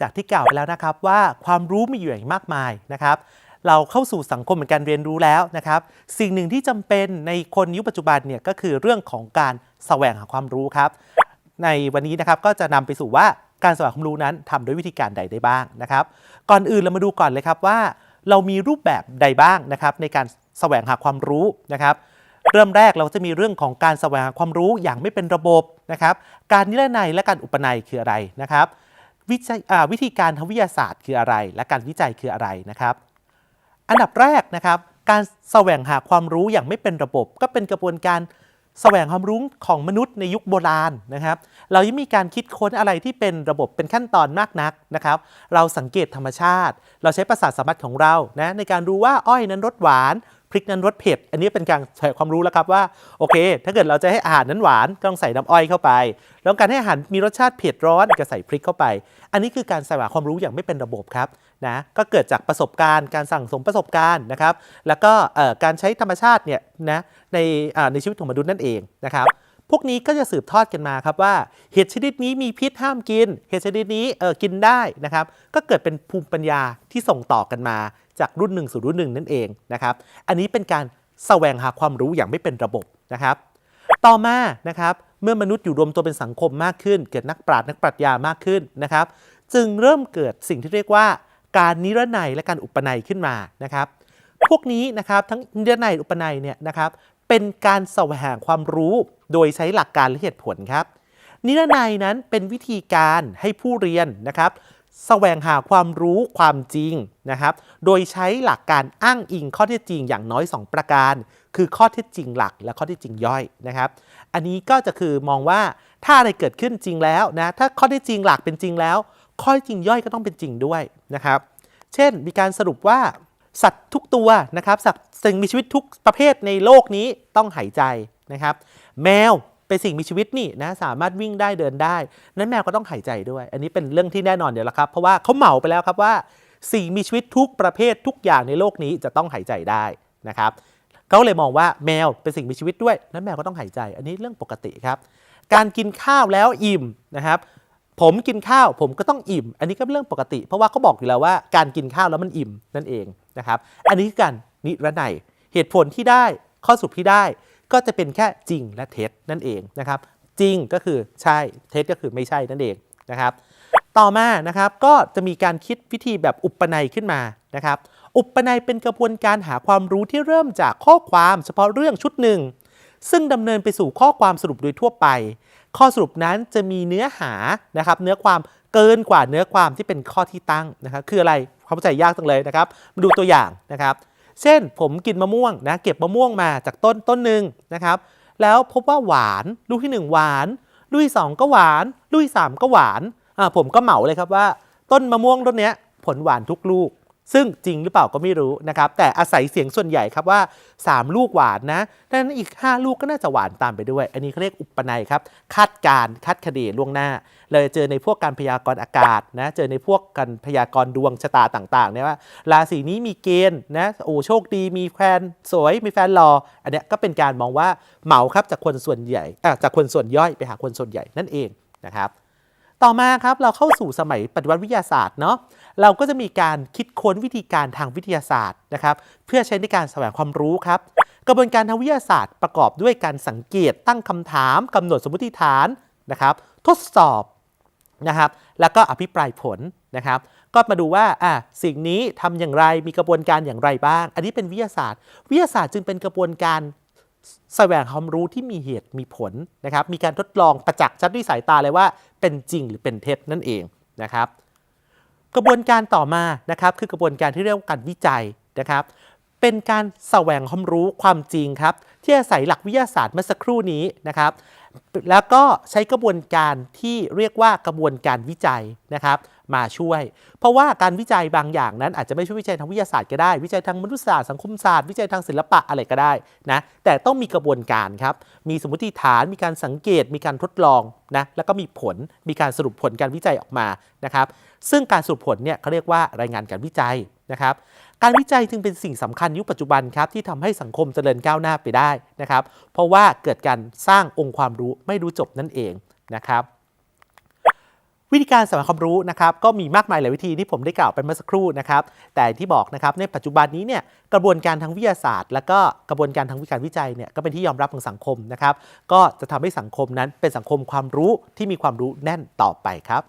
จากที่กล่าวไปแล้วนะครับว่าความรู้มีอยู่อย่างมากมายนะครับ เราเข้าสู่สังคมแห่งการเรียนรู้แล้วนะครับ สิ่งหนึ่งที่จำเป็นในคนยุคปัจจุบันเนี่ยก็คือเรื่องของการแสวงหาความรู้ครับ ในวันนี้นะครับก็จะนำไปสู่ว่าการแสวงหาความรู้นั้นทำด้วยวิธีการใดได้บ้างนะครับ ก่อนอื่นเรามาดูก่อนเลยครับว่า เรามีรูปแบบใดบ้างนะครับ ในการแสวงหาความรู้นะครับเริ่มแรกเราจะมีเรื่องของการแสวงหาความรู้อย่างไม่เป็นระบบนะครับ การนิรนัยและการอุปนัยคืออะไรนะครับ วิจัยวิธีการทางวิทยาศาสตร์คืออะไร และการวิจัยคืออะไรนะครับ อันดับแรกนะครับ การแสวงหาความรู้อย่างไม่เป็นระบบ ก็เป็นกระบวนการแสวงความรู้ของมนุษย์ในยุคโบราณนะครับ เรายังมีการคิดค้นอะไรที่เป็นระบบเป็นขั้นตอนมากนักนะครับ เราสังเกตธรรมชาติ เราใช้ประสาทสัมผัสของเรานะในการรู้ว่าอ้อยนั้นรสหวาน พริกนั้นรสเผ็ด อันนี้เป็นการใส่ความรู้แล้วครับว่าโอเค ถ้าเกิดเราจะให้อาหารนั้นหวานก็ต้องใส่น้ำอ้อยเข้าไป แล้วการให้อาหารมีรสชาติเผ็ดร้อนก็ใส่พริกเข้าไป อันนี้คือการแสวงความรู้อย่างไม่เป็นระบบครับนะก็เกิดจากประสบการณ์การสั่งสมประสบการณ์นะครับ แล้วก็การใช้ธรรมชาติเนี่ยนะในในชีวิตของมนุษย์นั่นเองนะครับ พวกนี้ก็จะสืบทอดกันมาครับว่าเห็ดชนิดนี้มีพิษห้ามกิน เห็ดชนิดนี้เออกินได้นะครับ ก็เกิดเป็นภูมิปัญญาที่ส่งต่อกันมาจากรุ่นหนึ่งสู่รุ่นหนึ่งนั่นเองนะครับ อันนี้เป็นการแสวงหาความรู้อย่างไม่เป็นระบบนะครับ ต่อมานะครับเมื่อมนุษย์อยู่รวมตัวเป็นสังคมมากขึ้น เกิดนักปราชญ์นักปรัชญามากขึ้นนะครับ จึงเริ่มเกิดสิ่งที่เรียกว่าการนิรนัยและการอุปนัยขึ้นมานะครับ พวกนี้นะครับทั้งนิรนัยอุปนัยเนี่ยนะครับเป็นการแสวงหาความรู้ โดยใช้หลักการและเหตุผลครับ นิรนัยนั้นเป็นวิธีการให้ผู้เรียนนะครับแสวงหาความรู้ความจริงนะครับ โดยใช้หลักการอ้างอิงข้อเท็จจริงอย่างน้อย 2 ประการ คือข้อเท็จจริงหลักและข้อเท็จจริงย่อยนะครับ อันนี้ก็จะคือมองว่าถ้าอะไรเกิดขึ้นจริงแล้วนะถ้าข้อเท็จจริงหลักเป็นจริงแล้ว ข้อเท็จจริงย่อยก็ต้องเป็นจริงด้วยนะครับ เช่น มีการสรุปว่าสัตว์ทุกตัวนะครับสัตว์สิ่งมีชีวิตทุกประเภทในโลกนี้ต้องหายใจนะครับ แมวเป็นสิ่งมีชีวิตนี่นะสามารถวิ่งได้เดินได้ นั้นแมวก็ต้องหายใจด้วย อันนี้เป็นเรื่องที่แน่นอนเดี๋ยวละครับ เพราะว่าเขาเหมาไปแล้วครับว่า สิ่งมีชีวิตทุกประเภททุกอย่างในโลกนี้จะต้องหายใจได้นะครับเขาเลยมองว่าแมวเป็นสิ่งมีชีวิตด้วย นั้นแมวก็ต้องหายใจ อันนี้เรื่องปกติครับ การกินข้าวแล้วอิ่มนะครับ ผมกินข้าวผมก็ต้องอิ่ม อันนี้ก็เป็นเรื่องปกติ เพราะว่าเขาบอกอยู่แล้วว่าการกินข้าวแล้วมันอิ่มนั่นเองนะครับ อันนี้คือการนิรนัยเหตุผลที่ได้ข้อสรุปที่ได้ ก็จะเป็นแค่จริงและเท็จนั่นเองนะครับ จริงก็คือใช่เท็จก็คือไม่ใช่นั่นเองนะครับ ต่อมานะครับก็จะมีการคิดวิธีแบบอุปนัยขึ้นมานะครับ อุปนัยเป็นกระบวนการหาความรู้ที่เริ่มจากข้อความเฉพาะเรื่องชุดหนึ่งซึ่งดำเนินไปสู่ข้อความสรุปโดยทั่วไป ข้อสรุปนั้นจะมีเนื้อหานะครับ เนื้อความเกินกว่าเนื้อความที่เป็นข้อที่ตั้งนะครับ คืออะไรเข้าใจยากจังเลยนะครับ มาดูตัวอย่างนะครับ เช่นผมกินมะม่วงนะเก็บมะม่วงมาจากต้นต้นหนึ่งนะครับ แล้วพบว่าหวานลูกที่ 1 หวานลูกที่ 2 ก็หวานลูกที่ 3 ก็หวานอ่าผมก็เหมาเลยครับว่า ต้นมะม่วงต้นนี้ผลหวานทุกลูก ซึ่งจริงหรือเปล่าก็ไม่รู้นะครับ แต่อาศัยเสียงส่วนใหญ่ครับว่า 3 ลูกหวานนะดังนั้นอีก 5 ลูกก็น่าจะหวานตามไปด้วย อันนี้เขาเรียกอุปนัยครับ คาดการคาดคะเนล่วงหน้า เลยเจอในพวกการพยากรณ์อากาศนะ เจอในพวกการพยากรณ์ดวงชะตาต่างๆเนี่ยว่า ราศีนี้มีเกณฑ์นะโอ้โชคดีมีแฟนสวยมีแฟนหล่ออันเนี้ยก็เป็นการมองว่าเหมาครับจากคนส่วนใหญ่จากคนส่วนย่อยไปหาคนส่วนใหญ่นั่นเองนะครับ ต่อมาครับเราเข้าสู่สมัยปฏิวัติวิทยาศาสตร์เนาะเราก็จะมีการคิดค้นวิธีการทางวิทยาศาสตร์นะครับ เพื่อใช้ในการแสวงความรู้ครับ กระบวนการทางวิทยาศาสตร์ประกอบด้วยการสังเกตตั้งคำถามกำหนดสมมติฐานนะครับ ทดสอบนะครับ แล้วก็อภิปรายผลนะครับ ก็มาดูว่าอะสิ่งนี้ทำอย่างไรมีกระบวนการอย่างไรบ้าง อันนี้เป็นวิทยาศาสตร์ วิทยาศาสตร์จึงเป็นกระบวนการ แสวงความรู้ที่มีเหตุมีผลนะครับ มีการทดลองประจักษ์ชัดด้วยสายตาเลยว่า เป็นจริงหรือเป็นเท็จนั่นเองนะครับ กระบวนการต่อมานะครับ คือกระบวนการที่เรียกว่าการวิจัยนะครับ เป็นการแสวงความรู้ความจริงครับ ที่อาศัยหลักวิทยาศาสตร์เมื่อสักครู่นี้นะครับ แล้วก็ใช้กระบวนการที่เรียกว่ากระบวนการวิจัยนะครับ มาช่วย เพราะว่าการวิจัยบางอย่างนั้นอาจจะไม่ใช่วิจัยทางวิทยาศาสตร์ก็ได้ วิจัยทางมนุษยศาสตร์สังคมศาสตร์วิจัยทางศิลปะอะไรก็ได้นะแต่ต้องมีกระบวนการครับมีสมมติฐานมีการสังเกตมีการทดลองนะแล้วก็มีผลมีการสรุปผลการวิจัยออกมานะครับซึ่งการสรุปผลเนี่ยเขาเรียกว่ารายงานการวิจัยนะครับการวิจัยจึงเป็นสิ่งสำคัญยุคปัจจุบันครับที่ทำให้สังคมเจริญก้าวหน้าไปได้นะครับ เพราะว่าเกิดการสร้างองค์ความรู้ไม่รู้จบนั่นเองนะครับ วิธีการแสวงความรู้นะครับก็มีมากมายหลายวิธีที่ผมได้กล่าวไปเมื่อสักครู่นะครับ แต่ที่บอกนะครับในปัจจุบันนี้เนี่ยกระบวนการทางวิทยาศาสตร์ และก็กระบวนการทางวิการวิจัยเนี่ยก็เป็นที่ยอมรับของสังคมนะครับ ก็จะทำให้สังคมนั้นเป็นสังคมความรู้ที่มีความรู้แน่นต่อไปครับ